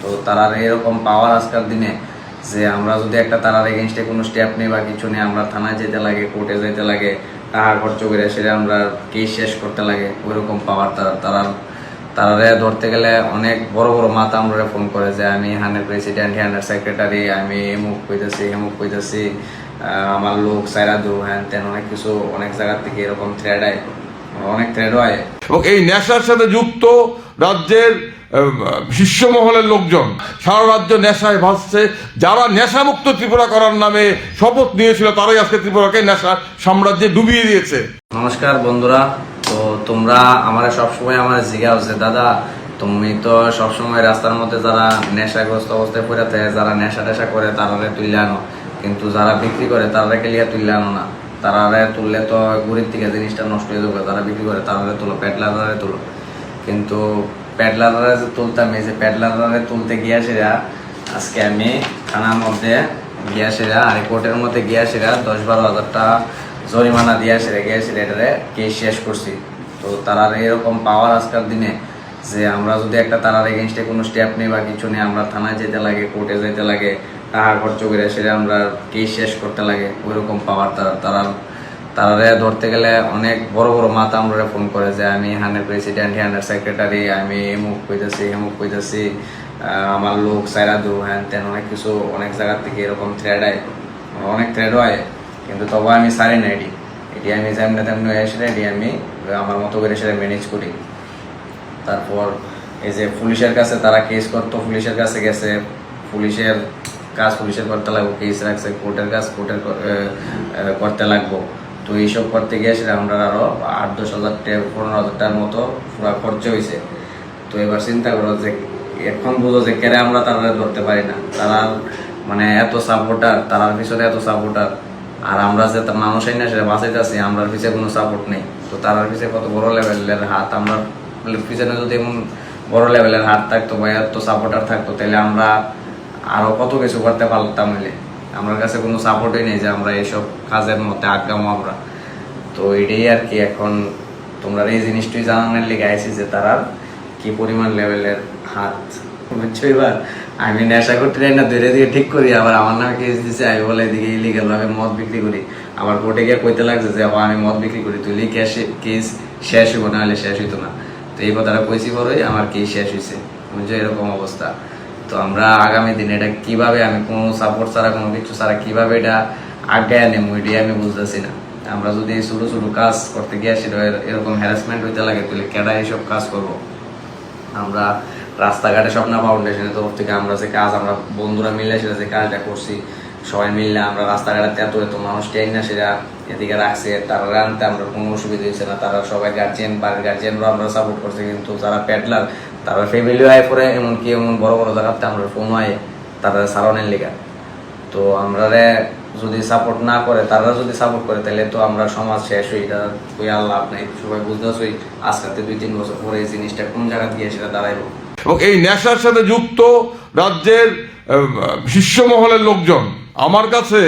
তো তারার এরকম পাওয়ার আজকাল দিনে যে আমরা যদি একটা তারার এগেনস্টে কোনো স্টেপ নেই বা কিছু নেই, আমরা থানায় যেতে লাগে কোর্টে যেতে লাগে, টাকা খরচ করে সেটা আমরা কেস শেষ করতে লাগে, ওইরকম পাওয়ার তারা তারা তারারে ধরতে গেলে অনেক বড় বড় মাথা আমরা ফোন করে যে আমি হানের প্রেসিডেন্ট হ্যান্ডের সেক্রেটারি আমি এমুক কইতেছি হেমুক কইতেছি আমার লোক সাইরা দু হ্যান তেন অনেক কিছু অনেক জায়গার থেকে এরকম থ্রেড আয়, অনেক থ্রেড আয়। এবং এই নেশার সাথে যুক্ত রাজ্যের শীর্ষ লোকজন সারা রাজ্য নেশায় ভাসছে। যারা নেশামুক্ত ত্রিপুরা করার নামে শপথ নিয়েছিল, তারাই আজকে ত্রিপুরাকে নেশার সাম্রাজ্যে ডুবিয়ে দিয়েছে। নমস্কার বন্ধুরা। তো তোমরা আমার সবসময় আমার জিজ্ঞাসা হচ্ছে দাদা, তুমি তো সবসময় রাস্তার মধ্যে যারা নেশাগ্রস্ত অবস্থায় পড়ে থাকে, যারা নেশা টেশা করে, তারারে তুলে আনো। কিন্তু যারা বিক্রি করে, তারারে কেলিয়া তুলে আনো না। তারারে তুললে তো গুড়ির থেকে জিনিসটা নষ্ট হয়ে যাবে। যারা বিক্রি করে, তারারে তুলো প্যাডলারে তুলো। কিন্তু প্যাডলারে যে তুলতাম, এই যে প্যাডলারে তুলতে গিয়া আজকে আমি থানার মধ্যে গিয়া সেরা হাইকোর্টের মধ্যে গিয়া সেরা, দশ বারো হাজার টাকা জরিমানা দিয়ে সেরে গিয়েছিল এটারে কেস শেষ করছি। তো তারার এরকম পাওয়ার আজকাল দিনে, যে আমরা যদি একটা তারার এগেনস্টে কোনো স্টেপ নেই বা কিছু নেই, আমরা থানায় যেতে লাগে, কোর্টে যেতে লাগে, টাকা খরচ করে সেটা আমরা কেস শেষ করতে লাগে, ওইরকম পাওয়ার তারা তারা তারারে ধরতে গেলে অনেক বড় বড় মাথা আমরা ফোন করে যে, আমি হানের প্রেসিডেন্ট হ্যান্ডের সেক্রেটারি আমি এমুক কইতেছি হেমুক কইতেছি আমার লোক সাইরা দু হ্যান তেন অনেক কিছু, অনেক জায়গা থেকে এরকম থ্রেড আয়। অনেক থ্রেডও আয়, কিন্তু তবু আমি সারি না এটি। এটি আমি যেমনি তেমনি এসে এটি আমি আমার মতো করে সেটা ম্যানেজ করি। তারপর এই যে পুলিশের কাছে তারা কেস করতো, পুলিশের কাছে গেছে, পুলিশের কাজ পুলিশের করতে লাগবো কেস রাখছে কোর্টের কাজ কোর্টের করতে লাগবো। তো এইসব করতে গিয়ে সেটা আমরা আরও আট, দশ হাজার টাকা পনেরো হাজার টাকার মতো পুরা খরচ হয়েছে তো এবার চিন্তা করো যে এখন বুঝো যে কেন আমরা তারা ধরতে পারি না। তারা মানে এত সাপোর্টার তারার পিছনে এত সাপোর্টার আর আমরা যে তার মানুষই না, সেটা বাঁচাইতেছি আমরা পিছিয়ে কোনো সাপোর্ট নেই। তো তারার পিছিয়ে কত বড় লেভেলের হাত, আমরা পিছনে যদি এমন বড় লেভেলের হাত থাকতো বা এত সাপোর্টার থাকতো, তাহলে আমরা আরও কত কিছু করতে পারতাম হলে আমার কাছে কোনো সাপোর্টই নেই যে আমরা এইসব কাজের মধ্যে আগামো আমরা। তো এটাই আর কি এখন তোমরা এই জিনিসটাই জানানোর লেগে আইসি যে তারা কি পরিমাণ লেভেলের হাত। বুঝছ এবার? আমি নেশা করতে যাই না ধীরে ধীরে ঠিক করি। আবার আমার নামে কেস দিছে, আমি বলে এদিকে ইলিগাল ভাবে মদ বিক্রি করি। আবার কোর্টে গিয়ে কইতে লাগছে যে আমি মদ বিক্রি করি, তুই ক্যাশ কেস শেষ হইব না হলে শেষ হইতো না। তো এই কথাটা কইছি পরেই আমার কেস শেষ হয়েছে বুঝছ এরকম অবস্থা। তো আমরা আগামী দিনে এটা কীভাবে, আমি কোনো সাপোর্ট ছাড়া, কোনো কিছু ছাড়া কীভাবে এটা আগায় নেব এটাই আমি বুঝতেছি না। আমরা যদি এই ছোটো ছোটো কাজ করতে গিয়ে সেটা এরকম হ্যারাসমেন্ট হইতে লাগে, তাহলে কেডা এইসব কাজ করব? আমরা রাস্তাঘাটে স্বপ্ন ফাউন্ডেশনের তরফ থেকে আমরা যে কাজ, আমরা বন্ধুরা মিলে সেটা যে কাজটা করছি, সবাই মিললে আমরা রাস্তাঘাটে এত এত মানুষ ট্রেন না, সেটা এদিকে রাখছে, তারা আনতে আমরা কোনো অসুবিধা হয়েছে না, তারা সবাই গার্জিয়ান বাড়ির গার্জিয়ানরা আমরা সাপোর্ট করছি, কিন্তু যারা প্যাডলার তারা ফ্যামিলি আয় পরে এমনকি এমন বড় বড় জায়গাতে আমরা ফোন হয় তারা সারণের লেগা। তো আমরা যদি সাপোর্ট না করে তারা যদি সাপোর্ট করে তাহলে তো আমরা সমাজ শেষ হই। এটা ওই আল্লাহ নাই। সবাই বুঝতেছই আজকে দুই তিন বছর পরে এই জিনিসটা কোন জায়গা গিয়ে সেটা দাঁড়াইব? এবং এই নেশার সাথে যুক্ত রাজ্যের আহ, শীর্ষ মহলের লোকজন আমার কাছে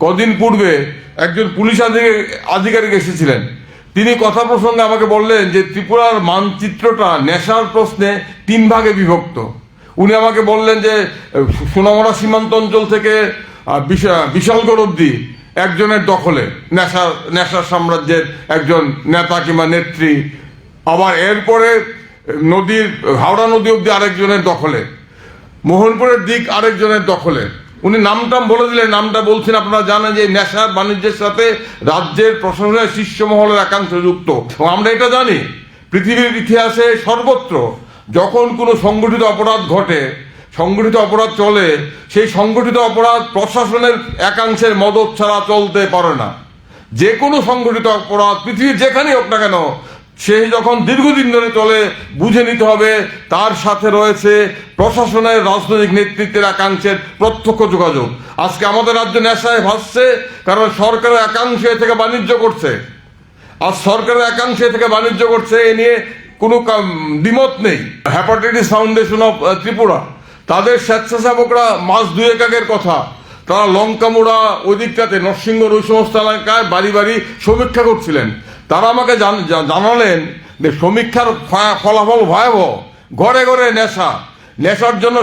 কদিন পূর্বে একজন পুলিশ আধিকারিক এসেছিলেন। তিনি কথা প্রসঙ্গে আমাকে বললেন যে ত্রিপুরার মানচিত্রটা নেশার প্রশ্নে তিন ভাগে বিভক্ত। উনি আমাকে বললেন যে সোনামরা সীমান্ত অঞ্চল থেকে বিশালগড় অব্দি একজনের দখলে নেশার নেশার সাম্রাজ্যের একজন নেতা কিংবা নেত্রী। আবার এরপরে নদীর, হাওড়া নদী অব্দি আরেকজনের দখলে, মোহনপুরের দিক আরেকজনের দখলে। উনি নামটাম বলে দিলেন, নামটা বলছেন, আপনারা জানেন যে নেশা বাণিজ্যের সাথে রাজ্যের প্রশাসনের শীর্ষ মহলের একাংশ যুক্ত। আমরা এটা জানি, পৃথিবীর ইতিহাসে সর্বত্র যখন কোনো সংগঠিত অপরাধ ঘটে, সংগঠিত অপরাধ চলে, সেই সংগঠিত অপরাধ প্রশাসনের একাংশের মদত ছাড়া চলতে পারে না। যে কোনো সংগঠিত অপরাধ, পৃথিবীর যেখানেই হোক না কেন, সে যখন দীর্ঘদিন ধরে চলে, বুঝে নিতে হবে, তার সাথে রয়েছে প্রশাসনের রাজনৈতিক নেতৃত্বের একাংশের প্রত্যক্ষ যোগাযোগ। আজকে আমাদের রাজ্য নেশায় ভাসছে, কারণ সরকারের একাংশ থেকে বাণিজ্য করছে। আর সরকারের একাংশ থেকে বাণিজ্য করছে, এ নিয়ে কোনো দ্বিমত নেই। Hepatitis foundation of Tripura. তাদের স্বেচ্ছাসেবকরা মাস দুয়েক আগের কথা। তারা লঙ্কামুড়া ওই দিকটাতে নরসিংহর ওই সমস্ত এলাকায় বাড়ি বাড়ি সমীক্ষা করছিলেন। তারা আমাকে জানালেন যে সমীক্ষার ফলাফল ভয়াবহ, ঘরে ঘরে নেশা। নেশার জন্য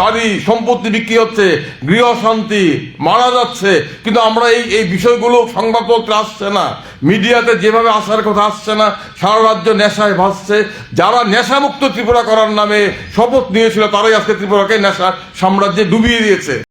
বাড়ি, সম্পত্তি বিক্রি হচ্ছে গৃহশান্তি মারা যাচ্ছে। কিন্তু আমরা এই এই বিষয়গুলো সংবাদপত্রে আসছে না। মিডিয়াতে যেভাবে আসার কথা আসছে না, সারা রাজ্য নেশায় ভাসছে। যারা নেশামুক্ত ত্রিপুরা করার নামে শপথ নিয়েছিল, তারাই আজকে ত্রিপুরাকে নেশার সাম্রাজ্যে ডুবিয়ে দিয়েছে।